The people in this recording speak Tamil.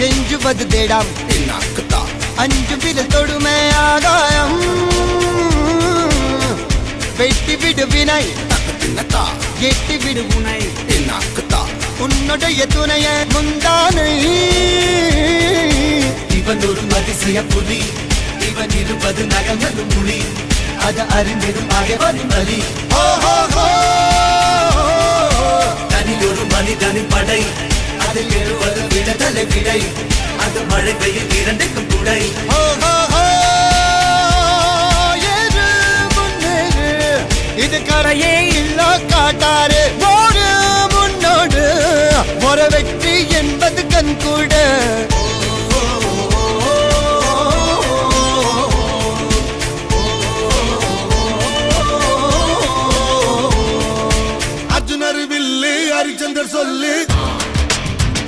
எஞ்சுவது தேடாம். அஞ்சு விரல் தொடுமை ஆகாயம். வெட்டி விடு வினை. எட்டி விடு உனை. இன்னாக்குத்தா உன்னுடைய துணைய முந்தானை. இவன் ஒரு அதிசய புலி. இவன் இருபது நகங்களும் புலி. அது அறிந்திடும் அகைவனின் வலி. தனி ஒரு மனிதனின் படை. அதில் எழுவது விதை விதை அந்த மழை பெய்யும் இரண்டுக்கும் துணை இது கரையே இல்ல காட்டாரு ஓடு முன்னோடு ஒரு வெற்றி என்பது கண் கூட. அர்ஜுனர் வில்லு ஹரிச்சந்தர் சொல்லு.